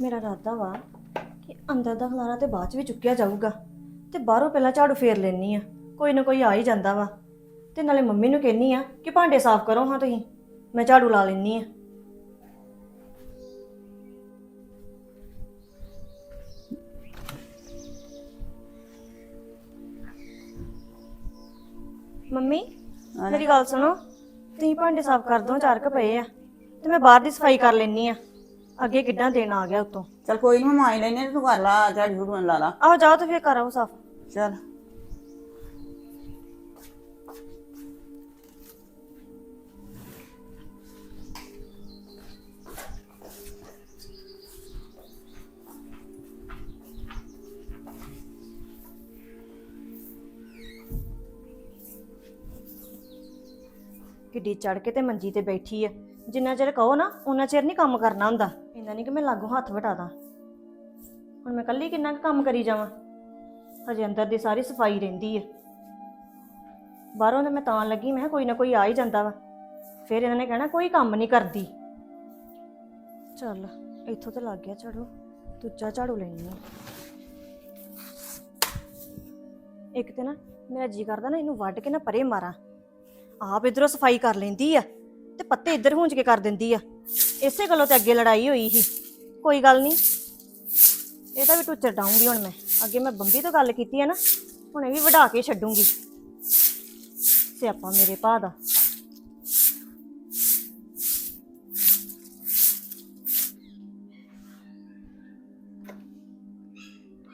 ਮੇਰਾ ਇਰਾਦਾ ਵਾ ਕਿ ਅੰਦਰ ਦਾ ਖਲਾਰਾ ਤੇ ਬਾਅਦ ਚ ਵੀ ਚੁੱਕਿਆ ਜਾਊਗਾ। ਤੇ ਬਾਹਰੋਂ ਪਹਿਲਾਂ ਝਾੜੂ ਫੇਰ ਲੈਣੀ ਆ। ਕੋਈ ਨਾ ਕੋਈ ਆ ਹੀ ਜਾਂਦਾ ਵਾ। ਤੇ ਨਾਲੇ ਮੰਮੀ ਨੂੰ ਕਹਿਨੀ ਆ ਕਿ ਭਾਂਡੇ ਸਾਫ਼ ਕਰੋ ਹਾਂ ਤੁਸੀਂ। ਮੈਂ ਝਾੜੂ ਲਾ ਲੈਣੀ ਆ। ਮੰਮੀ, ਮੇਰੀ ਗੱਲ ਸੁਣੋ। ਤੁਸੀਂ ਭਾਂਡੇ ਸਾਫ਼ ਕਰ ਦੋ, ਚਾਰ ਕੁ ਪਏ ਆ। ਤੇ ਮੈਂ ਬਾਹਰ ਦੀ ਸਫ਼ਾਈ ਕਰ ਲੈਣੀ ਆ। ਅੱਗੇ ਕਿੱਦਾਂ ਦੇਣ ਆ ਗਿਆ ਉਤੋਂ। ਚਲ ਕੋਈ ਨਹੀਂ ਮਾਈ ਲੈਨੇ ਤੂੰ ਕਰ ਲਾ ਝਾੜੂ ਝੂੜੂ ਲਾ ਲਾ। ਆਹੋ ਜਾਓ ਤੇ ਫੇਰ ਕਰ ਆਓ ਸਾਫ਼। ਚਲ। ਕਿੱਡੀ ਚੜ ਕੇ ਤੇ ਮੰਜੀ ਤੇ ਬੈਠੀ ਆ। ਜਿੰਨਾ ਚਿਰ ਕਹੋ ਨਾ ਉਹਨਾਂ ਚਿਰ ਨਹੀਂ ਕੰਮ ਕਰਨਾ ਹੁੰਦਾ। ਇੰਨਾ ਨਹੀਂ ਕਿ ਮੈਂ ਲਾਗੋਂ ਹੱਥ ਵਟਾ ਦਾਂ। ਹੁਣ ਮੈਂ ਕੱਲੀ ਕਿੰਨਾ ਕੁ ਕੰਮ ਕਰੀ ਜਾਵਾਂ? ਹਜੇ ਅੰਦਰ ਦੀ ਸਾਰੀ ਸਫ਼ਾਈ ਰਹਿੰਦੀ ਆ। ਬਾਹਰੋਂ ਤੇ ਮੈਂ ਤਾਂ ਲੱਗੀ, ਮੈਂ ਕਿਹਾ ਕੋਈ ਨਾ ਕੋਈ ਆ ਹੀ ਜਾਂਦਾ ਵਾ। ਫਿਰ ਇਹਨਾਂ ਨੇ ਕਹਿਣਾ, ਕੋਈ ਕੰਮ ਨਹੀਂ ਕਰਦੀ। ਚੱਲ, ਇੱਥੋਂ ਤੇ ਲੱਗ ਗਿਆ ਝਾੜੂ ਦੂਜਾ ਝਾੜੂ ਲੈਣੀ ਆ ਇੱਕ ਤੇ ਨਾ, ਮੇਰਾ ਜੀ ਕਰਦਾ ਨਾ ਇਹਨੂੰ ਵੱਢ ਕੇ ਨਾ ਪਰੇ ਮਾਰਾਂ। ਆਪ ਇਧਰੋਂ ਸਫ਼ਾਈ ਕਰ ਲੈਂਦੀ ਆ ਤੇ ਪੱਤੇ ਇੱਧਰ ਹੁੰਜ ਕੇ ਕਰ ਦਿੰਦੀ ਆ। ਇਸੇ ਗੱਲੋਂ ਤੇ ਅੱਗੇ ਲੜਾਈ ਹੋਈ ਸੀ। ਕੋਈ ਗੱਲ ਨਹੀਂ। ਇਹਦਾ ਵੀ ਟੁੱਚਰ ਡਾਉਂਗੀ ਹੁਣ ਮੈਂ। ਅੱਗੇ ਮੈਂ ਬੰਬੀ ਤੋਂ ਗੱਲ ਕੀਤੀ ਹੈ ਨਾ, ਹੁਣ ਇਹ ਵੀ ਵਢਾ ਕੇ ਛੱਡੂੰਗੀ। ਸਿਆਪਾ ਮੇਰੇ ਭਾ ਦਾ।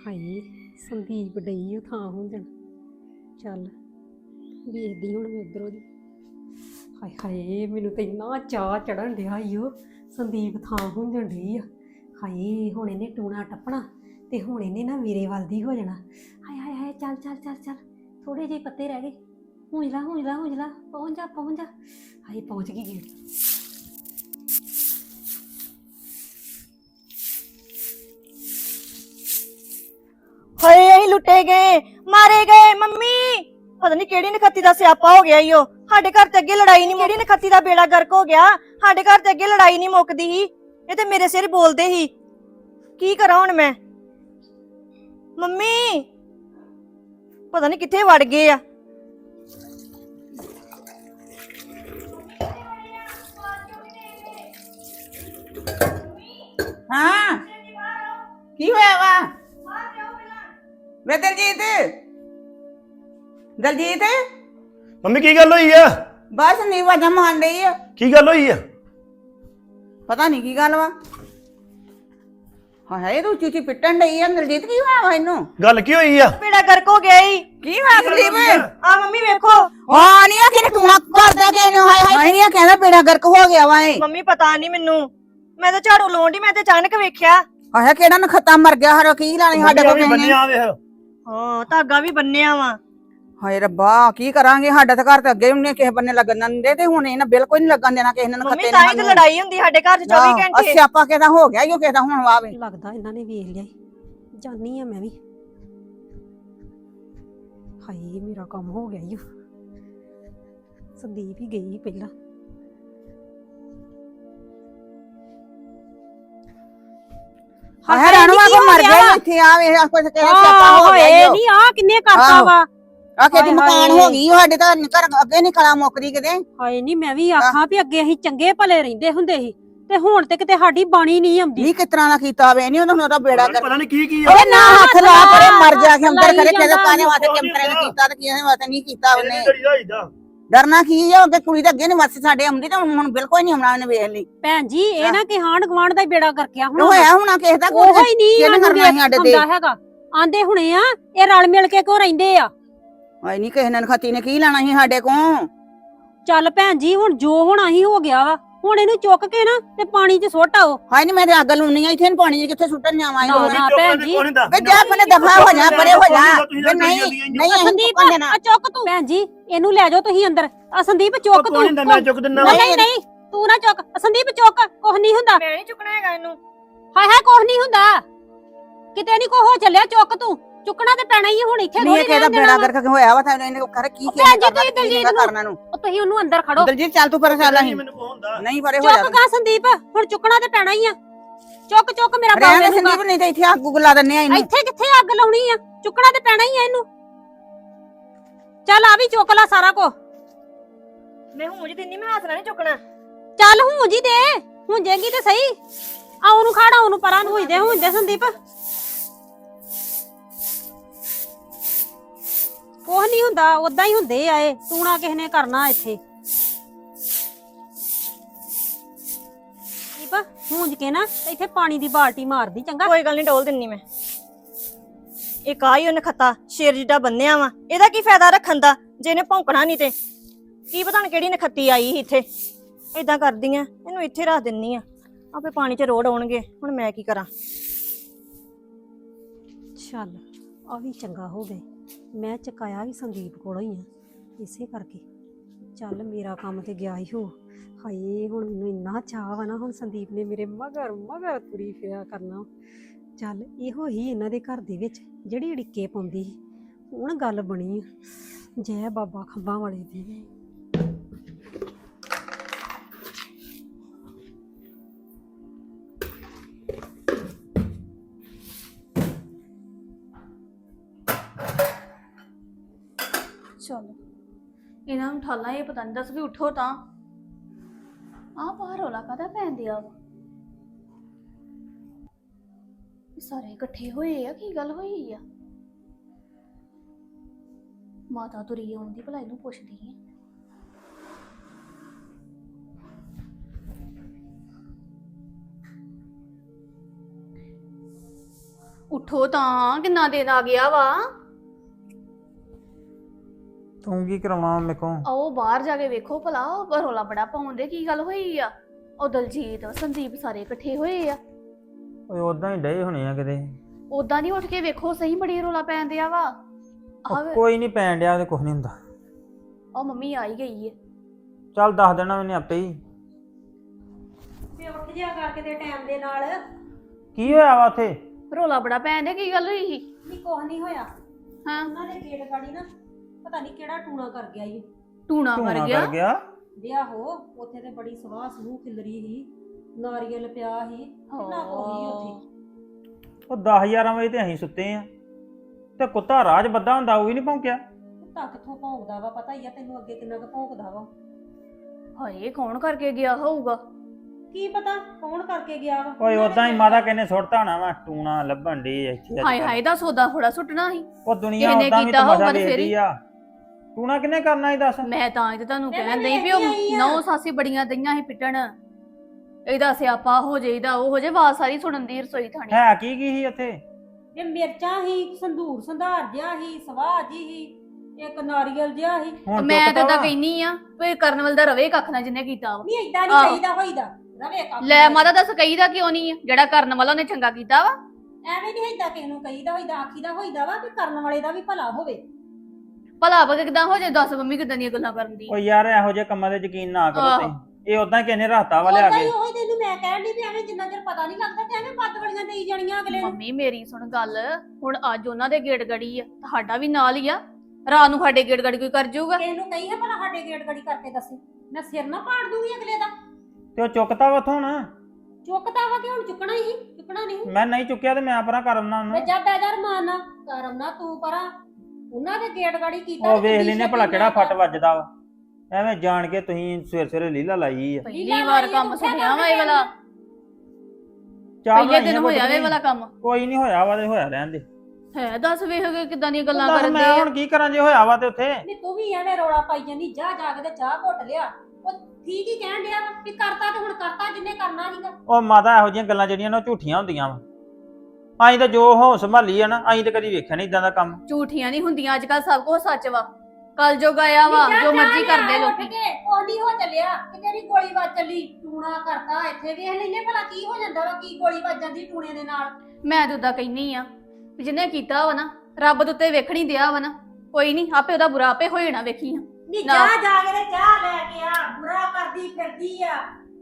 ਹਾਏ, ਸੰਦੀਪ ਡਈ ਉਹ ਥਾਂ ਹੁੰਜਣ ਚੱਲ, ਵੇਖਦੀ ਹੁਣ ਮੈਂ ਉਧਰੋਂ ਦੀ। ਹਾਏ ਹਾਏ, ਮੈਨੂੰ ਤਾਂ ਇੰਨਾ ਚਾਹ ਚੜਨ ਡਿਆ ਈ ਸੰਦੀਪ ਥਾਂ ਹੁੰਜਣ ਡਈ ਆ। ਹਾਏ, ਹੁਣ ਇਹਨੇ ਟੂਣਾ ਟੱਪਣਾ ਤੇ ਹੁਣ ਇਹਨੇ ਨਾ ਮੇਰੇ ਵੱਲ ਦੀ ਹੋ ਜਾਣਾ। ਹਾਏ ਹਾਏ ਹਾਏ, ਚੱਲ ਚੱਲ ਚੱਲ ਚੱਲ ਥੋੜੇ ਜਿਹੇ ਪੱਤੇ ਰਹਿ ਗਏ। ਹੁੰਜਲਾ ਹੁੰਜਲਾ ਹੁੰਜਲਾ ਪਹੁੰਚ ਜਾ ਪਹੁੰਚ ਜਾ। ਹਾਏ, ਪਹੁੰਚ ਗਈ ਗੇਟ। ਹਾਏ, ਅਸੀਂ ਲੁੱਟੇ ਗਏ, ਮਾਰੇ ਗਏ, ਮੰਮੀ। ਪਤਾ ਨਹੀਂ ਕਿਹੜੀ ਨਖੱਤੀ ਦਾ ਸਿਆਪਾ ਹੋ ਗਿਆ ਈਓ ਸਾਡੇ ਘਰ ਤੇ ਅੱਗੇ ਲੜਾਈ ਨਹੀਂ ਕਿਹੜੀ ਨਖੱਤੀ ਦਾ ਬੇੜਾ ਗਰਕ ਹੋ ਗਿਆ? ਸਾਡੇ ਘਰ ਤੇ ਅੱਗੇ ਲੜਾਈ ਨਹੀਂ ਮੁੱਕਦੀ ਸੀ। ਇਹ ਤੇ ਮੇਰੇ ਸਿਰ ਬੋਲਦੇ ਸੀ। ਕੀ ਕਰਾਂ ਹੁਣ ਮੈਂ? ਮੰਮੀ! ਪਤਾ ਨਹੀਂ ਕਿੱਥੇ ਵੜ ਗਏ ਆ। ਹਾਂ। ਕੀ ਹੋਇਆ ਵਾ? ਵੇ ਦਲਜੀਤ ਦਲਜੀਤ? ਮੰਮੀ ਕੀ ਗੱਲ ਹੋਈ ਆ? ਬਸ ਨੀ ਵਾਜਾ ਮਾਰਨ ਡਈ ਆ। ਕੀ ਗੱਲ ਹੋਈ ਆ? ਪਤਾ ਨਹੀਂ ਕੀ ਗੱਲ ਵਾ। ਹਾਏ ਤੂੰ ਚੀਚੀ ਪਿੱਟਣ ਡਈ ਆ। ਦਲਜੀਤ ਕੀ ਹੋਇਆ ਵਾ ਇਹਨੂੰ? ਗੱਲ ਕੀ ਹੋਈ ਆ? ਬੇੜਾ ਗਰਕ ਹੋ ਗਿਆ ਈ। ਕੀ ਹੋਇਆ ਸੰਦੀਪ ਆ ਮੰਮੀ ਵੇਖੋ। ਹਾਂ ਨਹੀਂ ਆ ਕਿਨੇ ਟੂਣਾ ਕਰਦਾ ਕਿ ਇਹਨੂੰ ਹਾਏ ਹਾਏ ਨਹੀਂ ਆ ਕਹਿੰਦਾ ਬੇੜਾ ਗਰਕ ਹੋ ਗਿਆ ਵਾ ਇਹ। ਮੰਮੀ ਪਤਾ ਨਹੀਂ ਮੈਨੂੰ। ਮੈਂ ਤਾਂ ਝਾੜੂ ਲਾਉਣ ਦੀ ਮੈਂ ਤੇ ਅਚਾਨਕ ਵੇਖਿਆ। ਹਾਏ ਕਿਹੜਾ ਨਖੱਤਾ ਮਰ ਗਿਆ? ਹਰੋ ਕੀ ਲਾਣੀ ਸਾਡੇ ਕੋਲ ਕਿਸੇ ਨੇ? ਬੰਨਿਆ ਵੇਖ। ਹਾਂ ਧਾਗਾ ਵੀ ਬੰਨਿਆ ਵਾ। ਹਾਏ ਰੱਬਾ ਕੀ ਕਰਾਂਗੇ? ਸਾਡਾ ਤਾਂ ਘਰ ਤੇ ਅੱਗੇ ਉਹਨੇ ਕਿਸੇ ਬੰਨੇ ਲੱਗਣ ਨਾ ਦਿੰਦੇ ਤੇ ਹੁਣ ਇਹਨਾਂ ਬਿਲਕੁਲ ਨਹੀਂ ਲੱਗਣ ਦੇਣਾ ਕਿਸੇ ਨੇ ਮੰਮੀ ਨਖੱਤੇ ਤਾਂ ਹੀ ਤਾਂ ਲੜਾਈ ਹੁੰਦੀ ਸਾਡੇ ਘਰ 'ਚ 24 ਘੰਟੇ। ਸਿਆਪਾ ਕਿਹਦਾ ਹੋ ਗਿਆ ਈਓ ਕਿਹਦਾ ਹੁਣ ਵਾਵੇ। ਲੱਗਦਾ ਇਹਨਾਂ ਨੇ ਵੇਖ ਲਿਆ ਈ। ਜਾਨੀ ਆ ਮੈਂ ਵੀ। ਹਾਏ ਮੇਰਾ ਕੰਮ ਹੋ ਗਿਆ ਈ ਓ। ਸੰਦੀਪ ਹੀ ਗਈ ਸੀ ਪਹਿਲਾਂ। ਹਾਏ ਰਣਵਾ ਕੋ ਮਰ ਗਿਆ ਈ ਇੱਥੇ ਆ ਵੇਖ ਕੋਈ ਕਿਹਦਾ ਸਿਆਪਾ ਹੋ ਗਿਆ ਓਏ ਈਓ ਨਹੀਂ ਆ ਕਿੰਨੇ ਕਰਤਾ ਆਹੋ। ਵਾ। ਆ ਕਿਹਦੀ ਹਾਏ ਮਕਾਨ ਹਾਏ। ਹੋ ਗਈ ਓ ਸਾਡੇ ਤਾਂ ਘਰ ਅੱਗੇ ਨਹੀਂ ਕਲਾ ਮੁੱਕਦੀ ਕਿਤੇ। ਹਾਏ ਨਹੀਂ ਮੈਂ ਵੀ ਆਖਾਂ ਵੀ ਅੱਗੇ ਅਸੀਂ ਚੰਗੇ ਭਲੇ ਰਹਿੰਦੇ ਹੁੰਦੇ ਸੀ ਤੇ ਹੁਣ ਤੇ ਕਿਤੇ ਸਾਡੀ ਬਾਣੀ ਨਹੀਂ ਆਉਂਦੀ। ਨਹੀਂ ਕਿਸ ਤਰ੍ਹਾਂ ਦਾ ਕੀਤਾ ਵੇ ਨਹੀਂ ਉਹਨੂੰ ਉਹਦਾ ਬੇੜਾ ਕਰ ਪਤਾ ਨਹੀਂ ਕੀ ਕੀ ਆ। ਓਏ ਨਾ ਹੱਥ ਲਾ ਪਰੇ ਮਰ ਜਾ ਕੇ ਅੰਦਰ ਲਾਈ ਕਰੇ ਕਿਹਦੇ ਜਾਂਦਾ। ਕਾਨੇ ਵਾਸਤੇ ਕਿੰਤਰੇ ਨੇ ਕੀਤਾ ਤੇ ਕਿਹਦੇ ਵਾਸਤੇ ਨਹੀਂ ਕੀਤਾ ਉਹਨੇ। ਲੜੀਦਾ ਹੋਈਦਾ ਡਰਨਾ ਕੀ ਆ ਕੁੜੀ ਤਾਂ ਅੱਗੇ ਨਹੀਂ ਵਸ ਸਾਡੇ ਆਉਂਦੀ ਤਾਂ ਹੁਣ ਬਿਲਕੁਲ ਨਹੀਂ ਆਉਣਾ ਉਹਨੇ ਵੇਖ ਲਈ। ਭੈਣ ਜੀ ਇਹ ਨਾ ਕਿ ਹਾਂਡ ਗਵਾਂਡ ਦਾ ਹੀ ਬੇੜਾ ਕਰਕੇ ਆ ਤੇ ਹੁਣ ਹੋਇਆ ਹੁਣਾ ਕਿਸੇ ਦਾ ਉਹ ਹੀ ਨਹੀਂ ਕਿਹਨੇ ਸਾਨੂੰ ਕਰਨਾ ਸੀ ਸਾਡੇ ਤੇ? ਆਉਂਦਾ ਹੈਗਾ। ਆਂਦੇ ਹੁਣੇ ਆ ਇਹ ਰਲ ਮਿਲ ਕੇ ਕਿਉਂ ਰਹਿੰਦੇ ਆ? ਹਾਏ ਨਹੀਂ ਕਿਸੇ ਨੇ ਖੱਤੀ ਨੇ ਕੀ ਲੈਣਾ ਸੀ ਸਾਡੇ ਕੋਲ? ਚੱਲ ਭੈਣ ਜੀ ਹੁਣ ਜੋ ਹੋਣਾ ਹੀ ਹੋ ਗਿਆ ਵਾ। ਹੁਣ ਇਹਨੂੰ ਚੁੱਕ ਕੇ ਨਾ ਤੇ ਪਾਣੀ 'ਚ ਸੁੱਟ ਆਓ। ਹਾਏ ਨਹੀਂ ਮੈਂ ਤੇ ਅੱਗ ਲਾਉਣੀ ਆ ਇੱਥੇ ਨੀ ਪਾਣੀ 'ਚ ਕਿੱਥੇ ਸੁੱਟਣ ਜਾਵਾਂ ਨਾ, ਇਹਨੂੰ ਨਾ, ਭੈਣ ਜੀ। ਵੇ ਜਾ ਆਪਣੇ ਦਫਾ ਹੋ ਜਾ ਪਰੇ ਹੋ ਜਾ। ਵੇ ਨਹੀਂ ਨਹੀਂ ਅਸੀਂ ਸੰਦੀਪ ਚੁੱਕਣ ਦੇਣਾ। ਆ ਚੁੱਕ ਤੂੰ। ਭੈਣ ਜੀ। ਇਹਨੂੰ ਲੈ ਜਾਓ ਤੁਸੀਂ ਅੰਦਰ। ਆ ਸੰਦੀਪ ਚੁੱਕ ਤੂੰ ਕੋਈ ਨਹੀਂ ਮੈਂ ਚੁੱਕ ਦਿੰਦਾ। ਨਹੀਂ ਨਹੀਂ ਨਹੀਂ ਤੂੰ ਨਾ ਚੁੱਕ। ਆ ਸੰਦੀਪ ਚੁੱਕ। ਕੁਝ ਨਹੀਂ ਹੁੰਦਾ। ਮੈਂ ਨਹੀਂ ਚੁੱਕਣਾ ਹੈਗਾ ਇਹਨੂੰ। ਹਾਏ ਹਾਏ ਕੁਝ ਨਹੀਂ ਹੁੰਦਾ। ਕਿਤੇ ਨਹੀਂ ਕੋ ਹੋ ਚੱਲਿਆ ਚੁੱਕ ਤੂੰ। ਚੁੱਕਣਾ ਤੇ ਪੈਣਾ ਹੀ ਆ, ਹੁਣ ਇੱਥੇ ਨਹੀਂ ਇਹ ਥੋੜੀ ਕਿਹਦਾ ਰਹਿਣ ਬੇੜਾ ਦੇਣਾ ਵਾ। ਹੋਇਆ ਵਾ? ਤਾਂ ਇਹਨੇ ਕਰ ਕੀ ਕੀ ਭੈਣ ਜੀ ਕਰਨਾ ਤੁਸੀਂ ਕੀ ਨਹੀਂ ਦਲਜੀਤ ਨੂੰ- ਕਰਨਾ ਨੂੰ? ਉਹ ਤੁਸੀਂ ਉਹਨੂੰ ਅੰਦਰ ਖੜੋ। ਦਲਜੀਤ ਚੱਲ ਤੂੰ ਪਰੇ ਚੱਲ ਅਸੀਂ ਮੈਨੂੰ ਕੋ ਹੁੰਦਾ। ਨਹੀਂ ਪਰੇ ਹੋ ਜਾ ਚੁੱਕ ਗਾ ਸੰਦੀਪ ਹੁਣ ਚੁੱਕਣਾ ਤੇ ਪੈਣਾ ਹੀ ਆ। ਚੁੱਕ ਚੁੱਕ ਮੇਰਾ ਰਹਿਣ ਦੇ ਬਾਲ ਸੰਦੀਪ ਨਹੀਂ ਤੇ ਇੱਥੇ ਅੱਗ ਗੁਲਾ ਦਿੰਨੇ ਆ ਇਹਨੂੰ। ਇੱਥੇ ਕਿੱਥੇ ਅੱਗ ਲਾਉਣੀ ਆ? ਚੁੱਕਣਾ ਤੇ ਪੈਣਾ ਹੀ ਆ ਇਹਨੂੰ। ਚੱਲ ਆ ਵੀ ਚੁੱਕ ਲੈ ਸਾਰਾ ਕੋ ਮੈਂ ਹੂੰ ਜੀ ਦਿੰਨੀ ਮੈਂ ਹੱਥ ਨਾਲ ਨਹੀਂ ਚੁੱਕਣਾ। ਚੱਲ ਹੂੰ ਜੀ ਦੇ ਹੂੰ ਜੇਗੀ ਤੇ ਸਹੀ। ਆ ਉਹਨੂੰ ਖਾੜਾ ਉਹਨੂੰ ਪਰਾਂ ਨੂੰ ਹੁੰਦੇ ਹੁੰਦੇ ਸੰਦੀਪ। ਹੁੰਦਾ ਉਦਾਂ ਹੀ ਹੁੰਦੇ ਆ ਇਹ। ਤੂਣਾ ਕਿਸ ਨੇ ਕਰਨਾ ਇੱਥੇ। ਦੀਪ ਹੂੰਜ ਕੇ ਨਾ ਇੱਥੇ ਪਾਣੀ ਦੀ ਬਾਲਟੀ ਮਾਰਦੀ ਚੰਗਾ? ਕੋਈ ਗੱਲ ਨਹੀਂ ਡੋਲ ਦਿੰਨੀ ਮੈਂ। ਇੱਕ ਆ ਹੀ ਉਹਨੇ ਖੱਤਾ ਸ਼ੇਰ ਜਿੱਡਾ ਬੰਨਿਆ ਵਾ। ਇਹਦਾ ਕੀ ਫਾਇਦਾ ਰੱਖਣ ਦਾ ਜੇ ਇਹਨੇ ਭੌਂਕਣਾ ਨਹੀਂ ਤੇ? ਕੀ ਪਤਾ ਹੁਣ ਕਿਹੜੀ ਨਖੱਤੀ ਆਈ ਸੀ ਇੱਥੇ? ਇਦਾਂ ਕਰਦੀ ਆ ਇਹਨੂੰ ਇੱਥੇ ਰੱਖ ਦਿੰਨੀ ਆ। ਆਪੇ ਪਾਣੀ 'ਚ ਰੋੜ ਆਉਣਗੇ ਹੁਣ ਮੈਂ ਕੀ ਕਰਾਂ? ਚੱਲ ਆ ਵੀ ਚੰਗਾ ਹੋ ਗਏ ਮੈਂ ਚਕਾਇਆ ਵੀ ਸੰਦੀਪ ਕੋਲੋਂ ਹੀ ਆ, ਇਸੇ ਕਰਕੇ। ਚੱਲ ਮੇਰਾ ਕੰਮ ਤੇ ਗਿਆ ਹੀ ਹੋ। ਹਾਏ, ਹੁਣ ਮੈਨੂੰ ਇੰਨਾ ਚਾਹ ਵਾ ਨਾ, ਹੁਣ ਸੰਦੀਪ ਨੇ ਮੇਰੇ ਮਗਰ ਮਗਰ ਤੁਰੀ ਫਿਰਿਆ ਕਰਨਾ। ਚੱਲ ਇਹੋ ਹੀ ਇਹਨਾਂ ਦੇ ਘਰ ਦੇ ਵਿੱਚ ਜਿਹੜੀ ਅੜਿੱਕੇ ਪਾਉਂਦੀ ਸੀ, ਹੁਣ ਗੱਲ ਬਣੀ ਆ। ਜੈ ਬਾਬਾ ਖੰਭਾਂ ਵਾਲੇ ਦੀ। ਚਲ ਇਹਨਾਂ ਨੂੰ ਠਾਲਾਂ ਇਹ ਪਤਾ ਨਹੀਂ ਦੱਸ ਵੀ ਉੱਠੋ ਤਾਂ। ਆਹ ਬਾਹਰ ਰੌਲਾ ਕਾਹਦਾ ਪੈਣ ਦਿਆ ਸਾਰੇ ਇਕੱਠੇ ਹੋਏ ਆ, ਕੀ ਗੱਲ ਹੋਈ ਆ? ਮਾਤਾ ਤੁਰੀ ਆਉਂਦੀ ਭਲਾ ਇਹਨੂੰ ਪੁੱਛਦੀ ਆ। ਉਠੋ ਤਾਂ, ਕਿੰਨਾ ਦਿਨ ਆ ਗਿਆ ਵਾ? ਤੂੰ ਕੀ ਕਰਾਉਣਾ ਮੇਰੇ ਕੋਲ? ਆਓ ਬਾਹਰ ਜਾ ਕੇ ਵੇਖੋ ਭਲਾ ਉਹ ਰੌਲਾ ਬੜਾ ਪਾਉਂਦੇ ਕੀ ਗੱਲ ਹੋਈ ਆ? ਉਹ ਦਲਜੀਤ ਸੰਦੀਪ ਸਾਰੇ ਇਕੱਠੇ ਹੋਏ ਆ। ਓਏ ਉਦਾਂ ਹੀ ਡਏ ਹੋਣੇ ਆ ਕਿਤੇ। ਉਦਾਂ ਨਹੀਂ ਉੱਠ ਕੇ ਵੇਖੋ ਸਹੀ ਬੜੀ ਰੌਲਾ ਪੈਣ ਦਿਆ ਵਾ। ਉਹ ਆਹ ਕੋਈ ਨਹੀਂ ਪੈਣ ਡਿਆ ਤੇ ਕੁਝ ਨਹੀਂ ਹੁੰਦਾ। ਉਹ ਮੰਮੀ ਆਈ ਗਈ ਏ। ਚੱਲ ਦੱਸ ਦੇਣਾ ਮੈਨੇ ਆਪੇ ਹੀ। ਤੇ ਉੱਠ ਜਾ ਕਰਕੇ ਤੇ ਟਾਈਮ ਦੇ ਨਾਲ। ਕੀ ਹੋਇਆ ਵਾ ਉੱਥੇ? ਰੌਲਾ ਬੜਾ ਪੈਣ ਦਿਆ ਕੀ ਗੱਲ ਹੋਈ ਸੀ? ਨਹੀਂ ਕੁਛ ਨਹੀਂ ਹੋਇਆ। ਹਾਂ। ਉਹਨਾਂ ਦੇ ਗੇਟ ਗਾੜੀ ਨਾ। ਪਤਾ ਨਹੀਂ ਕਿਹੜਾ ਟੂਣਾ ਕਰ ਗਿਆ ਈ। ਟੂਣਾ ਮਰ ਧੂਣਾ ਗਿਆ। ਕਰ ਗਿਆ। ਵਿਆਹ ਹੋ ਉੱਥੇ ਤੇ ਬੜੀ ਸਵਾਹ ਸਮੂਹ ਖਿਲਰੀ ਸੀ ਨਾਰੀਅਲ ਪਿਆ ਸੀ ਕਿੰਨਾ ਕੋਈ ਉੱਥੇ? ਉਹ 10000 ਵਜੇ ਤੇ ਅਸੀਂ ਸੁੱਤੇ ਆ। ਤੇ ਕੁੱਤਾ ਰਾਜ ਬੱਦਾ ਹੁੰਦਾ ਉਹ ਵੀ ਨਹੀਂ ਭੌਂਕਿਆ? ਕੁੱਤਾ ਕਿੱਥੋਂ ਭੌਂਕਦਾ ਵਾ ਪਤਾ ਹੀ ਆ ਤੈਨੂੰ ਅੱਗੇ ਕਿੰਨਾ ਕੁ ਭੌਂਕਦਾ ਵਾ। ਹਾਏ ਕੌਣ ਕਰਕੇ ਗਿਆ ਹੋਊਗਾ? ਕੀ ਪਤਾ ਕੌਣ ਕਰਕੇ ਗਿਆ ਵਾ? ਓਏ ਉਦਾਂ ਹੀ ਨੇ ਮਾਤਾ ਕਹਿੰਨੇ ਸੁੱਟਤਾ ਹੋਣਾ ਵਾ ਟੂਣਾ ਲੱਭਣ ਦੀ ਇੱਥੇ ਅੱਜ ਹਾਏ। ਹਾਏ ਦਾ ਸੌਦਾ ਥੋੜਾ ਸੁੱਟਣਾ ਸੀ। ਉਹ ਦੁਨੀਆ ਕਿਸੇ ਨੇ ਉਦਾਂ ਵੀ ਕੀਤਾ ਹੋਊਗਾ ਤੇ ਫਿਰ। ਆ। ਟੂਣਾ ਕਿੰਨੇ ਕਰਨਾ ਇਹ ਦੱਸ? ਮੈਂ ਤਾਂ ਇਹ ਤੁਹਾਨੂੰ ਮੈਂ ਕਹਿਣ ਤਾਂ ਦਈ ਵੀ ਉਹ ਆਈ ਆ। ਨੌ ਸਾਸੀ ਬੜੀਆਂ ਦਈਆਂ ਸੀ ਪਿੱਟਣ। ਇਹਦਾ ਸਿਆਪਾ ਹੋ ਜਾਈਦਾ ਉਹ ਹੋ ਜੇ ਆਵਾਜ਼ ਸਾਰੀ ਸੁਣਨ ਦੀ ਰਸੋਈ ਥਾਣੀ। ਹੈ ਕੀ ਕੀ ਸੀ ਉੱਥੇ? ਇਹ ਮਿਰਚਾਂ ਹੀ ਸੰਧੂਰ ਸੰਧਾਰ ਜਿਹਾ ਹੀ ਸਵਾਹ ਜੀ ਹੀ ਇੱਕ ਨਾਰੀਅਲ ਜਿਹਾ ਹੀ ਹੁਣ ਮੈਂ ਤਾਂ ਤਾਂ। ਕਹਿੰਨੀ ਆ ਵੀ ਕਰਨ ਵਾਲ ਦਾ ਰਵੇ ਕੱਖ ਨਾ ਜਿਹਨੇ ਕੀਤਾ ਵਾ। ਨਹੀਂ ਆਹੋ। ਨਹੀਂ ਚਾਹੀਦਾ ਹੋਈਦਾ। ਰਵੇ ਕੰਮ ਲੈ ਮਾਤਾ ਦੱਸ ਕਹੀਦਾ ਕਿਉਂ ਨਹੀਂ ਆ? ਜਿਹੜਾ ਕਰਨ ਵਾਲਾ ਉਹਨੇ ਚੰਗਾ ਕੀਤਾ ਵਾ। ਐਵੇਂ ਨਹੀਂ ਏਦਾਂ ਕਿਸੇ ਨੂੰ ਕਹੀਦਾ ਹੋਈਦਾ ਆਖੀਦਾ ਹੋਈਦਾ ਵਾ ਵੀ ਕਰਨ ਵਾਲੇ ਦਾ ਵੀ ਭਲਾ ਹੋਵੇ। ਭਲਾ ਬਗ ਕਿਦਾਂ ਹੋ ਜੇ ਦੱਸ ਮੰਮੀ ਕਿਦਾਂ ਦੀਆਂ ਗੱਲਾਂ ਕਰਨ ਦੀ। ਓ ਯਾਰ ਇਹੋ ਜਿਹੇ ਕੰਮਾਂ ਤੇ ਯਕੀਨ ਨਾ ਕਰੋ ਆਹੋ। ਤੁਸੀਂ ਇਹ ਉਦਾਂ ਕਿਸੇ ਨੇ ਰਾਤਾ ਵਾ ਲਿਆ ਉਦਾਂ ਹੀ ਕੇ ਉਹੀ ਤੈਨੂੰ ਮੈਂ ਕਹਿਣ ਦੀ ਵੀ ਐਵੇਂ ਜਿੰਨਾ ਚਿਰ ਪਤਾ ਨਹੀਂ ਲੱਗਦਾ ਤੇ ਐਵੇਂ ਪੱਤ ਗਲੀਆਂ ਦੇਈ ਜਾਣੀਆਂ ਅਗਲੇ ਨੂੰ। ਮੰਮੀ ਮੇਰੀ ਸੁਣ ਗੱਲ। ਹੁਣ ਅੱਜ ਉਹਨਾਂ ਦੇ ਗੇੜ ਗੜੀ ਆ ਤੁਹਾਡਾ ਵੀ ਨਾਲ ਹੀ ਆ। ਰਾਤ ਨੂੰ ਸਾਡੇ ਗੇੜ ਗੜੀ ਕੋਈ ਕਰ ਜਾਊਗਾ। ਕਿਸੇ ਨੂੰ ਕਹੀ ਹੈ ਭਲਾ ਸਾਡੇ ਗੇਟ ਗੜੀ ਕਰਕੇ ਦੱਸੇ। ਮੈਂ ਸਿਰ ਨਾ ਪਾੜ ਦੂੰਗੀ ਅਗਲੇ ਦਾ। ਤੇ ਉਹ ਚੁੱਕਤਾ ਵਾ ਨਾ ਚੁੱਕਦਾ ਵਾ ਕਿ ਹੁਣ ਚੁੱਕਣਾ ਹੀ ਚੁੱਕਣਾ ਨਹੀਂ। ਮੈਂ ਨਹੀਂ ਚੁੱਕਿਆ ਤੇ ਮੈਂ ਪਰਾਂ ਕਰਨਾ ਤੇ ਉਹਨੂੰ ਜਾ ਬੈਦਰ ਮਾਰਨਾ ਕਰਮਨਾ ਤੂੰ ਪਰਾਂ। ਉਹਨਾਂ ਦੇ ਗੇਟ ਗਾੜੀ ਕੀਤਾ ਉਹ ਤੇ ਵੇਖ ਲੈਨੇ ਭਲਾ ਕਿਹੜਾ ਫੱਟ ਵੱਜਦਾ ਵਾ। ਐਵੇਂ ਜਾਣ ਕੇ ਤੁਸੀਂ ਸਵੇਰ ਸਵੇਰੇ ਲੀਲਾ ਲਾਈ ਆ। ਪਹਿਲੀ ਵਾਰ ਕੰਮ ਤੂੰ ਸੁਣਿਆ ਵਾ ਇਹ ਵਾਲਾ। ਚਾਹ ਪਹਿਲੇ ਬਣਾਈਆਂ ਦਿਨ ਹੋਇਆ ਵੇ ਵਾਲਾ ਕੰਮ। ਕੋਈ ਨਹੀਂ ਹੋਇਆ ਵਾ ਤੇ ਹੋਇਆ ਰਹਿਣ ਦੇ ਹੈ ਦੱਸ ਵੇਖੋਗੇ ਕਿਦਾਂ ਦੀਆਂ ਗੱਲਾਂ ਦੱਸ ਕਰਦੇ ਮੈਂ ਆ। ਹੁਣ ਕੀ ਕਰਾਂ ਜੇ ਹੋਇਆ ਵਾ ਤੇ ਉੱਥੇ? ਨਹੀਂ ਤੂੰ ਵੀ ਐਵੇਂ ਰੋਲਾ ਪਾਈ ਜਾਂਦੀ ਜਾ ਜਾ ਕੇ ਤੇ ਚਾਹ ਘੁੱਟ ਲਿਆ। ਉਹ ਠੀਕ ਹੀ ਕਹਿਣ ਡਿਆ ਵਾ ਵੀ ਕਰਤਾ ਤੇ ਹੁਣ ਕਰਤਾ ਜਿੰਨੇ ਕਰਨਾ ਸੀਗਾ। ਉਹ ਮਾਤਾ ਇਹੋ ਜਿਹੀਆਂ ਗੱਲਾਂ ਜਿਹੜੀਆਂ ਨੇ ਉਹ ਝੂਠੀਆਂ ਹੁੰਦੀਆਂ ਵਾ। ਅਸੀਂ ਤਾਂ ਜੋ ਹੋ ਸੰਭਾਲੀ ਆ ਨਾ ਅਸੀਂ ਤਾਂ ਕਦੀ ਵੇਖਿਆ ਨਹੀਂ ਇਦਾਂ ਦਾ ਕੰਮ। ਝੂਠੀਆਂ ਨਹੀਂ ਹੁੰਦੀਆਂ ਅੱਜ ਕੱਲ ਸਭ ਕੁਝ ਸੱਚ ਵਾ। ਕੱਲ ਜੋ ਗਾਇਆ ਵਾ ਜਾ, ਮਰਜ਼ੀ ਕਰਦੇ ਲੋਕੀ। ਕੇ ਉਹ ਨਹੀਂ ਹੋ ਚੱਲਿਆ ਕਿ ਤੇਰੀ ਗੋਲੀ ਵੱਜ ਚੱਲੀ ਟੂਣਾ ਕਰਤਾ ਇੱਥੇ ਵੇਖ ਲੈਨੇ ਭਲਾ ਕੀ ਹੋ ਜਾਂਦਾ ਵਾ ਕੀ ਗੋਲੀ ਵੱਜ ਜਾਂਦੀ ਟੂਣੇ ਦੇ ਨਾਲ। ਮੈਂ ਤਾਂ ਉਦਾਂ ਕਹਿੰਨੀ ਆ ਵੀ ਜਿਹਨੇ ਕੀਤਾ ਵਾ ਨਾ ਰੱਬ ਦੇ ਉੱਤੇ ਵੇਖਣੀ ਦਿਆ ਵਾ ਨਾ ਕੋਈ ਨਹੀਂ ਆਪੇ ਉਹਦਾ ਬੁਰਾ ਆਪੇ ਹੋ ਜਾਣਾ ਵੇਖੀ ਆ। ਨਹੀਂ ਨਾ। ਜਾ ਜਾ ਕੇ ਤੇ ਚਾਹ ਲੈ ਕੇ ਆ ਬੁਰਾ ਕਰਦੀ ਫਿਰਦੀ ਆ।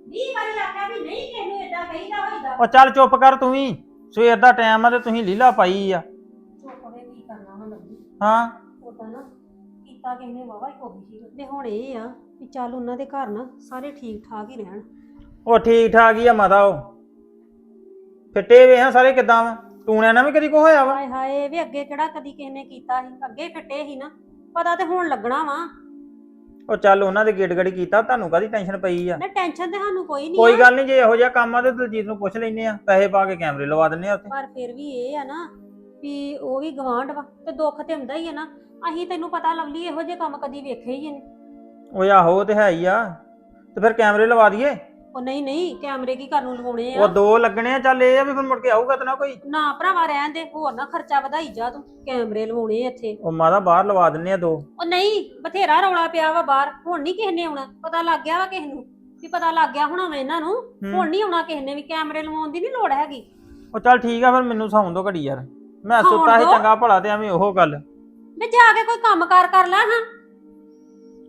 ਵੀਹ ਵਾਰੀ ਆਖਿਆ ਵੀ ਨਹੀਂ ਕਿਸੇ ਨੂੰ ਏਦਾਂ ਕਹੀਦਾ ਹੋਈਦਾ। ਉਹ ਚੱਲ ਚੁੱਪ ਕਰ ਤੂੰ ਵੀ। ਸਵੇਰ ਦਾ ਟਾਈਮ ਆ ਤੇ ਤੁਸੀਂ ਲੀਲਾ ਪਾਈ ਆ। ਚੁੱਪ ਵੇ ਕੀ ਕਰਨਾ ਹੁਣ ਲੱਗੀ ਹਾਂ। ਉਦਾਂ ਨਾ ਕੀਤਾ ਕਿਸੇ ਨੇ ਵਾਵਾ ਹੀ ਕੋਈ ਸੀ। ਤੇ ਹੁਣ ਇਹ ਆ ਵੀ ਚੱਲ ਉਹਨਾਂ ਦੇ ਘਰ ਨਾ ਸਾਰੇ ਠੀਕ ਠਾਕ ਹੀ ਰਹਿਣ। ਉਹ ਠੀਕ ਠਾਕ ਹੀ ਆ ਮਾਤਾ ਉਹ। ਫਿੱਟੇ ਵੇ ਹਾਂ ਸਾਰੇ ਕਿਦਾਂ ਵਾ? ਟੂਣਿਆਂ ਨਾਲ ਵੀ ਕਦੀ ਕੋ ਹੋਇਆ ਵਾ? ਹਾਏ ਹਾਏ ਵੀ ਅੱਗੇ ਕਿਹੜਾ ਕਦੀ ਕਿਸੇ ਨੇ ਕੀਤਾ ਸੀ? ਅੱਗੇ ਫਿੱਟੇ ਸੀ ਨਾ। ਪਤਾ ਤੇ ਹੁਣ ਲੱਗਣਾ ਵਾ। ਉਹ ਚੱਲ ਉਹਨਾਂ ਦੇ ਗੇਟ ਗੜੀ ਕੀਤਾ ਤੁਹਾਨੂੰ ਕਾਦੀ ਟੈਨਸ਼ਨ ਪਈ ਆ? ਨਾ ਟੈਨਸ਼ਨ ਤੇ ਸਾਨੂੰ ਕੋਈ ਨਹੀਂ ਕੋਈ ਗੱਲ ਨਹੀਂ ਜੇ ਇਹੋ ਜਿਹਾ ਕੰਮ ਆ ਤੇ ਦਲਜੀਤ ਨੂੰ ਪੁੱਛ ਲੈਨੇ ਆ। ਪੈਸੇ ਪਾ ਕੇ ਕੈਮਰੇ ਲਵਾ ਦਿੰਨੇ ਆ ਉੱਥੇ। ਪਰ ਫਿਰ ਵੀ ਇਹ ਆ ਨਾ ਵੀ ਉਹ ਵੀ ਗਵਾਂਢ ਵਾ ਤੇ ਦੁੱਖ ਤੇ ਹੁੰਦਾ ਹੀ ਆ ਨਾ। ਅਸੀਂ ਤੈਨੂੰ ਪਤਾ ਲਵਲੀ ਇਹੋ ਜਿਹੇ ਕੰਮ ਕਦੀ ਵੇਖੇ ਹੀ ਨਹੀਂ ਉਹ ਆਹੋ ਉਹ ਤੇ ਹੈ ਹੀ ਆ। ਤੇ ਫਿਰ ਕੈਮਰੇ ਲਵਾ ਦਈਏ? ਉਹ ਨਹੀਂ ਨਹੀਂ ਕੈਮਰੇ ਕੀ ਕਰਨ ਨੂੰ ਲਵਾਉਣੇ ਉਹ ਆ ਦੋ ਲੱਗਣੇ ਆ ਚੱਲ ਇਹ ਆ ਵੀ ਫਿਰ ਮੁੜ ਕੇ ਆਊਗਾ ਤਾਂ ਨਾ ਕੋਈ। ਨਾ ਭਰਾਵਾ ਰਹਿਣ ਦੇ ਹੋਰ ਨਾ ਖਰਚਾ ਵਧਾਈ ਜਾ ਤੂੰ। ਕੈਮਰੇ ਲਵਾਉਣੇ ਆ ਇੱਥੇ। ਉਹ ਮਾਦਾ ਬਾਹਰ ਲਵਾ ਦਿੰਨੇ ਆ ਦੋ। ਉਹ ਨਹੀਂ ਬਥੇਰਾ ਰੌਲਾ ਪਿਆ ਵਾ ਬਾਹਰ। ਹੁਣ ਨਹੀਂ ਕਿਸੇ ਨੇ ਆਉਣਾ। ਪਤਾ ਲੱਗ ਗਿਆ ਵਾ ਕਿਸੇ ਨੂੰ ਵੀ ਪਤਾ ਲੱਗ ਗਿਆ ਹੋਣਾ ਵਾ ਇਹਨਾਂ ਨੂੰ। ਹੁਣ ਨਹੀਂ ਆਉਣਾ ਕਿਸੇ ਨੇ ਵੀ ਕੈਮਰੇ ਲਵਾਉਣ ਦੀ ਨਹੀਂ ਲੋੜ ਹੈਗੀ। ਉਹ ਚੱਲ ਠੀਕ ਆ ਫਿਰ ਮੈਨੂੰ ਸੌਣ ਦੋ ਘੜੀ ਯਾਰ। ਮੈਂ ਸੌਣ ਸੁੱਤਾ ਸੀ ਦਿਓ? ਚੰਗਾ ਭਲਾ ਤੇ ਐਵੇਂ ਉਹ ਗੱਲ। ਵੀ ਜਾ ਕੇ ਕੋਈ ਕੰਮਕਾਰ ਕਰ ਲੈ ਹਾਂ।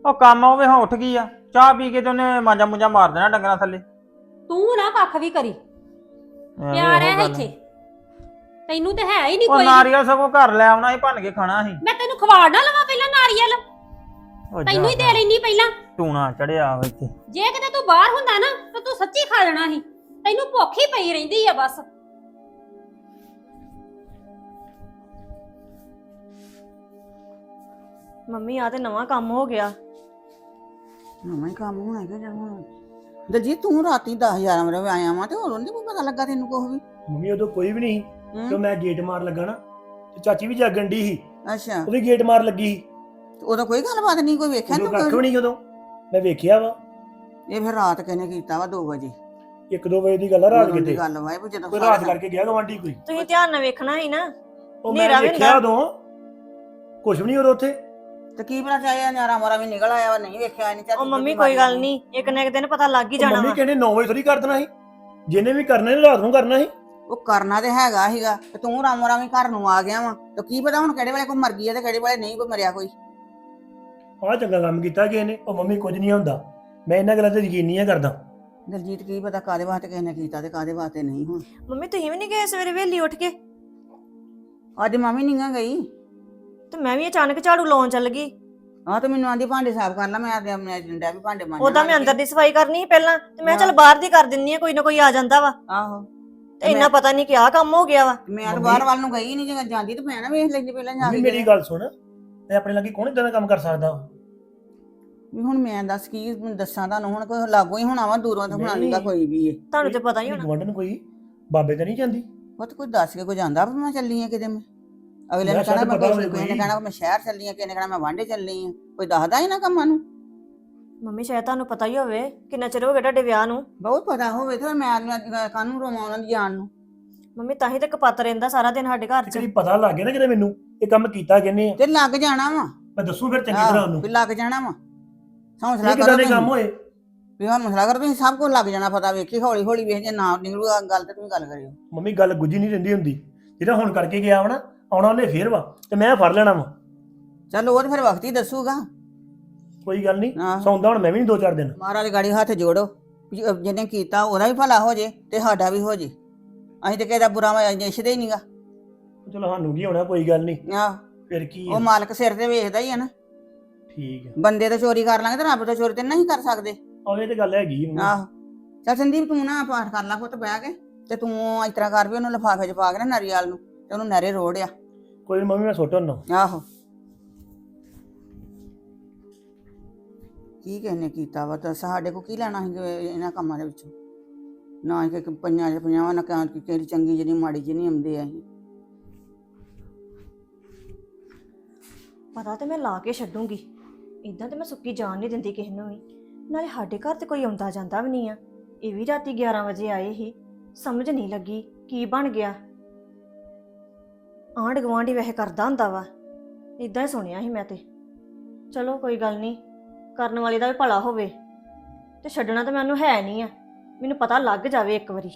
ਉਹ ਕੰਮ ਹੋਵੇ ਹਾਂ ਉੱਠ ਗਈ ਆ। ਚਾਹ ਪੀ ਕੇ ਤੇ ਉਹਨੇ ਮਾਂਜਾ ਮੁੰਜਾ ਮਾਰ ਦੇਣਾ ਡੰਗਰਾਂ ਥੱਲੇ। ਤੂੰ ਨਾ ਕੱਖ ਵੀ ਕਰੀ। ਐਵੇਂ ਪਿਆਰ ਉਹ ਹੈ ਗੱਲ। ਇੱਥੇ। ਤੈਨੂੰ ਤੇ ਹੈ ਹੀ ਨਹੀਂ ਉਹ ਕੋਈ। ਨਾਰੀਅਲ ਸਗੋਂ ਘਰ ਲੈ ਆਉਣਾ ਸੀ ਭੰਨ ਕੇ ਖਾਣਾ ਸੀ। ਮੈਂ ਤੈਨੂੰ ਖਵਾੜ ਨਾ ਲਵਾਂ ਪਹਿਲਾਂ ਨਾਰੀਅਲ। ਉਹ ਤੈਨੂੰ ਹੀ ਦੇ ਲੈਣੀ ਪਹਿਲਾਂ। ਟੂਣਾ ਚੜਿਆ ਵਾ ਇੱਥੇ। ਜੇ ਕਿਤੇ ਤੂੰ ਬਾਹਰ ਹੁੰਦਾ ਨਾ ਤਾਂ ਤੂੰ ਸੱਚੀ ਖਾ ਲੈਣਾ ਸੀ। ਤੈਨੂੰ ਭੁੱਖ ਹੀ ਪਈ ਰਹਿੰਦੀ ਆ ਬਸ। ਮੰਮੀ ਆ ਤੇ ਨਵਾਂ ਕੰਮ ਹੋ ਗਿਆ। ਨਵਾਂ ਹੀ ਕੰਮ ਹੋਣਾ ਕਿ ਜਦ ਹੁਣ। ਦਲਜੀਤ ਤੂੰ ਰਾਤੀ 10000 ਮੇਰੇ ਆਇਆ ਵਾਂ ਤੇ ਹੋਰ ਨਹੀਂ ਕੋਈ ਪਤਾ ਲੱਗਾ ਤੈਨੂੰ ਕੁਛ ਵੀ? ਮੰਮੀ ਉਦੋਂ ਕੋਈ ਵੀ ਨਹੀਂ? ਤੇ ਮੈਂ ਗੇਟ ਮਾਰ ਲੱਗਾ ਨਾ ਤੇ ਚਾਚੀ ਵੀ ਜਾਗਣ ਦੀ ਸੀ। ਅੱਛਾ। ਉਹ ਵੀ ਗੇਟ ਮਾਰ ਲੱਗੀ ਸੀ। ਤੇ ਉਦੋਂ ਕੋਈ ਗੱਲਬਾਤ ਨਹੀਂ ਕੋਈ ਵੇਖਿਆ ਉਦੋਂ ਤੂੰ ਕੱਖ ਵੀ ਨਹੀਂ ਉਦੋਂ। ਮੈਂ ਵੇਖਿਆ ਵਾ। ਇਹ ਫਿਰ ਰਾਤ ਕਿਨੇ ਕੀਤਾ ਵਾ 2 ਵਜੇ? 1-2 ਵਜੇ ਦੀ ਗੱਲ ਆ ਰਾਤ ਉਦੋਂ ਦੀ ਕਿਤੇ? ਗੱਲ ਵਾ ਇਹ ਵੀ ਜਦੋਂ ਕੋਈ ਸਾਰਾ- ਰਾਤ ਕਰਕੇ ਗਿਆ ਗਵਾਂਢੀ ਕੋਈ? ਤੁਸੀਂ ਧਿਆਨ ਨਾਲ ਵੇਖਣਾ ਸੀ ਨਾ। ਉਹ ਹਨੇਰਾ ਮੈਂ ਵੀ ਵੇਖਿਆ ਹੁੰਦਾ। ਉਦੋਂ। ਕੁਝ ਵੀ ਨਹੀਂ ਉਦੋਂ ਉੱਥੇ। ਤੇ ਕੀ ਪਤਾ ਚਾਹਿਆ ਨਿਆਰਾ ਮਾਰਾ ਵੀ ਨਿਕਲ ਆਇਆ ਵਾ ਨਹੀਂ ਵੇਖਿਆ ਨਹੀਂ ਉਹ ਮੰਮੀ ਕੋਈ ਗੱਲ ਨਹੀਂ ਇੱਕ ਨਾ ਇੱਕ ਦਿਨ ਪਤਾ ਲੱਗ ਹੀ ਉਹ ਜਾਣਾ ਮੰਮੀ ਵਾ। ਕਹਿੰਦੇ 9 ਵਜੇ ਥੋੜੀ ਕਰ ਦੇਣਾ ਸੀ। ਜਿਹਨੇ ਵੀ ਕਰਨਾ ਸੀ ਰਾਤ ਨੂੰ ਕਰਨਾ ਸੀ। ਉਹ ਕਰਨਾ ਤੇ ਹੈਗਾ ਸੀਗਾ ਤੇ ਤੂੰ ਰਾਮੋ ਰਾਮੀ ਘਰ ਨੂੰ ਆ ਗਿਆ ਵਾ ਤੇ ਕੀ ਪਤਾ ਹੁਣ ਕਿਹੜੇ ਵੇਲੇ ਕੋਈ ਮਰ ਗਈ ਆ ਤੇ ਕਿਹੜੇ ਵੇਲੇ ਨਹੀਂ ਕੋਈ ਮਰਿਆ ਕੋਈ। ਆਹ ਚੰਗਾ ਕੰਮ ਕੀਤਾ ਕਿ ਇਹਨੇ ਉਹ ਮੰਮੀ ਕੁਝ ਨਹੀਂ ਹੁੰਦਾ। ਮੈਂ ਇਹਨਾਂ ਗੱਲਾਂ ਤੇ ਯਕੀਨ ਨਹੀਂ ਕਰਦਾ। ਦਲਜੀਤ ਕੀ ਪਤਾ ਕਾਦੇ ਵਾਸਤੇ ਕਿਸੇ ਨੇ ਕੀਤਾ ਤੇ ਕਾਦੇ ਵਾਸਤੇ ਨਹੀਂ ਹੁਣ। ਮੰਮੀ ਤੁਸੀਂ ਵੀ ਨਹੀਂ ਗਏ ਸਵੇਰੇ ਵੇਲੀ ਉੱਠ ਕੇ? ਅੱਜ ਮਾਮੀ ਨਿੰਗਾ ਗਈ। ਤੇ ਮੈਂ ਵੀ ਅਚਾਨਕ ਝਾੜੂ ਲਾਉਣ ਚੱਲ ਗਈ। ਆ ਤੇ ਮੈਨੂੰ ਆਂਦੀ ਭਾਂਡੇ ਸਾਫ਼ ਕਰ ਲੈ ਮੈਂ ਤੇ ਮੈਂ ਡੰਡਾ ਵੀ ਭਾਂਡੇ ਮਾਂਜਣਾ ਉਹਦਾ ਮੈਂ ਅੰਦਰ ਦੀ ਸਫ਼ਾਈ ਕਰਨੀ ਸੀ ਪਹਿਲਾਂ ਤੇ ਮੈਂ ਚੱਲ ਬਾਹਰ ਦੀ ਕਰ ਦਿੰਨੀ ਆ ਕੋਈ ਨਾ ਕੋਈ ਆ ਜਾਂਦਾ ਵਾ। ਆਹੋ। ਤੇ ਇੰਨਾ ਪਤਾ ਨਹੀਂ ਕਿ ਕੰਮ ਹੋ ਗਿਆ ਵਾ। ਮੈਂ ਤਾਂ ਬਾਹਰ ਵੱਲ ਨੂੰ ਗਈ ਨਹੀਂ ਜੇ ਜਾਂਦੀ ਤੇ ਮੈਂ ਨਾ ਵੇਖ ਲੈਂਦੀ ਪਹਿਲਾਂ ਜਾ ਕੇ ਮੇਰੀ ਗੱਲ ਸੁਣ। ਤੇ ਆਪਣੇ ਲੱਗੇ ਕੌਣ ਇਦਾਂ ਦਾ ਕੰਮ ਕਰ ਸਕਦਾ ਵਾ? ਵੀ ਹੁਣ ਮੈਂ ਦੱਸ ਕੀ ਦੱਸਾਂ ਤੁਹਾਨੂੰ ਹੁਣ ਕੋਈ ਲਾਗੂ ਹੀ ਹੋਣਾ ਵਾ ਦੂਰੋਂ ਤਾਂ ਹੋਣਾ ਨਹੀਂ। ਕੋਈ ਵੀ ਇਹ ਤੁਹਾਨੂੰ ਤੇ ਪਤਾ ਹੀ ਹੋਣਾ। ਕੋਈ ਬਾਬੇ ਤੇ ਨਹੀਂ ਜਾਂਦੀ? ਉਹ ਤਾਂ ਕੋਈ ਦੱਸ ਕੇ ਕੋਈ ਜਾਂਦਾ ਵੀ ਮੈਂ ਚੱਲੀ ਆ ਕਿਤੇ ਮੈਂ। ਅਗਲੇ ਨੇ ਕਹਿਣਾ ਮੈਂ ਪਤਾ ਕਿਸੇ ਹੋਵੇ ਨੇ ਕੋਈ। ਕਹਿਣਾ ਮੈਂ ਸ਼ਹਿਰ ਚੱਲੀ ਆ ਕਿਸੇ ਨੇ ਕਹਿਣਾ ਮੈਂ ਵਾਂਡੇ ਚੱਲੀ ਆ ਕੋਈ ਦੱਸਦਾ ਹੀ ਨਾ ਕੰਮਾਂ ਨੂੰ। ਮੰਮੀ ਸ਼ਾਇਦ ਤੁਹਾਨੂੰ ਪਤਾ ਹੀ ਹੋਵੇ ਕਿੰਨਾ ਚਿਰ ਹੋ ਗਿਆ ਤੁਹਾਡੇ ਵਿਆਹ ਨੂੰ। ਬਹੁਤ ਪਤਾ ਹੋਵੇ ਤੇ ਮੈਂ ਕਾਨੂੰ ਰੋਵਾਂ ਉਹਨਾਂ ਦੀ ਜਾਣ ਨੂੰ। ਮੰਮੀ ਤਾਂ ਹੀ ਤੇ ਕਪੱਤ ਰਹਿੰਦਾ ਸਾਰਾ ਦਿਨ ਸਾਡੇ ਘਰ 'ਚ। ਕਦੀ ਪਤਾ ਲੱਗ ਗਿਆ ਨਾ ਕਿਤੇ ਮੈਨੂੰ ਇਹ ਕੰਮ ਕੀਤਾ ਕਿੰਨੇ ਆ। ਤੇ ਲੱਗ ਜਾਣਾ ਵਾ। ਮੈਂ ਦੱਸੂ ਫਿਰ ਚੰਗੀ ਤਰ੍ਹਾਂ ਉਹਨੂੰ। ਵੀ ਲੱਗ ਜਾਣਾ ਵਾ। ਹੌਸਲਾ ਇਹ ਕਰੋ ਕਿਦਾਂ ਦੇ ਤੁਸੀਂ। ਕੰਮ ਹੋਏ? ਵੀ ਹੌਸਲਾ ਕਰੋ ਤੁਸੀਂ ਸਭ ਕੁਝ ਲੱਗ ਜਾਣਾ ਪਤਾ ਵੇਖੀ ਹੌਲੀ ਹੌਲੀ ਵੇਖ ਜੇ ਨਾ ਨਿਕਲੂਗਾ ਗੱਲ ਤੇ ਤੁਸੀਂ ਗੱਲ ਕਰਿਓ। ਮੰਮੀ ਗੱਲ ਗੁੱਝੀ ਨਹੀਂ ਰਹਿੰਦੀ ਹੁੰਦੀ। ਜਿਹੜਾ ਹੁਣ ਕਰਕੇ ਗਿਆ ਵਾ ਨਾ ਆਉਣਾ ਉਹਨੇ ਫੇਰ ਵਾ ਤੇ ਮੈਂ ਫੜ ਲੈਣਾ ਵਾ। ਚੱਲ ਉਹ ਤੇ ਫਿਰ ਵਕਤ ਹੀ ਦੱਸੂਗਾ। ਕੋਈ ਗੱਲ ਨਹੀਂ ਆਹੋ। ਸੌਂਦਾ ਹੁਣ ਮੈਂ ਵੀ ਨਹੀਂ ਦੋ ਚਾਰ ਦਿਨ। ਮਹਾਰਾਜ ਗਾੜੀ ਹੱਥ ਜੋੜੋ ਵੀ ਜਿਹਨੇ ਕੀਤਾ ਉਹਦਾ ਵੀ ਭਲਾ ਹੋ ਜੇ ਤੇ ਸਾਡਾ ਵੀ ਹੋ ਜੇ। ਅਸੀਂ ਤੇ ਕਿਸੇ ਦਾ ਬੁਰਾ ਨਿਸ਼ਦੇ ਹੀ ਨਹੀਂਗਾ। ਚਲੋ ਸਾਨੂੰ ਕੀ ਹੋਣਾ ਕੋਈ ਗੱਲ ਨਹੀਂ ਆਹ ਫਿਰ ਕੀ ਉਹ ਆ ਮਾਲਕ ਸਿਰ ਤੇ ਵੇਖਦਾ ਹੀ ਆ ਨਾ। ਠੀਕ ਆ। ਬੰਦੇ ਤਾਂ ਚੋਰੀ ਕਰ ਲਾਂਗੇ ਤੇ ਰੱਬ ਤਾਂ ਚੋਰੀ ਤੇ ਨਹੀਂ ਕਰ ਸਕਦੇ। ਆਹ ਇਹ ਤੇ ਗੱਲ ਹੈਗੀ ਆ। ਆਹੋ ਚੱਲ ਸੰਦੀਪ ਤੂੰ ਨਾ ਪਾਠ ਕਰ ਲਾ ਪੁੱਤ ਬਹਿ ਕੇ ਤੇ ਤੂੰ ਇਸ ਤਰ੍ਹਾਂ ਕਰ ਵੀ ਉਹਨੂੰ ਲਿਫਾਫੇ 'ਚ ਪਾ ਕੇ ਨਾ ਨਰੀਆਲ ਨੂੰ ਤੇ ਉਹਨੂੰ ਨਰੇ ਰੋੜਿਆ ਕੋਈ ਨੀ ਮੰਮੀ ਮੈਂ ਸੁੱਟ ਹੁੰਨਾ ਆਹੋ। ਕੀ ਕਹਿੰਨੇ ਕੀਤਾ ਵਾ? ਤਾਂ ਸਾਡੇ ਕੋ ਕੀ ਲੈਣਾ ਸੀ ਇਹਨਾਂ ਕੰਮਾਂ ਦੇ ਵਿੱਚੋਂ? ਨਾ ਹੀ ਕਿ ਪੰਜਾਂ ਚ ਪੰਜਾਵਾਂ ਨਾ ਕਾਂ ਕਿ ਕਿਹੜੀ ਚੰਗੀ ਜਿਹੜੀ ਮਾੜੀ ਜਿਹੀ ਨਹੀਂ ਆਉਂਦੇ ਆ ਅਸੀਂ ਪਤਾ ਤੇ ਮੈਂ ਲਾ ਕੇ ਛੱਡੂੰਗੀ। ਇਦਾਂ ਤੇ ਮੈਂ ਸੁੱਕੀ ਜਾਣ ਨਹੀਂ ਦਿੰਦੀ ਕਿਸੇ ਨੂੰ ਵੀ। ਨਾਲੇ ਸਾਡੇ ਘਰ ਤੇ ਕੋਈ ਆਉਂਦਾ ਜਾਂਦਾ ਵੀ ਨਹੀਂ ਆ। ਇਹ ਵੀ ਰਾਤੀ 11 ਵਜੇ ਆਏ ਸੀ। ਸਮਝ ਨਹੀਂ ਲੱਗੀ ਕੀ ਬਣ ਗਿਆ। ਆਂਢ ਗੁਆਂਢ ਹੀ ਵੈਸੇ ਕਰਦਾ ਹੁੰਦਾ ਵਾ। ਇਦਾਂ ਹੀ ਸੁਣਿਆ ਸੀ ਮੈਂ ਤੇ। ਚਲੋ ਕੋਈ ਗੱਲ ਨਹੀਂ ਕਰਨ ਵਾਲੇ ਦਾ ਵੀ ਭਲਾ ਹੋਵੇ। ਤੇ ਛੱਡਣਾ ਤਾਂ ਮੈਨੂੰ ਹੈ ਨਹੀਂ ਆ। ਮੈਨੂੰ ਪਤਾ ਲੱਗ ਜਾਵੇ ਇੱਕ ਵਾਰੀ।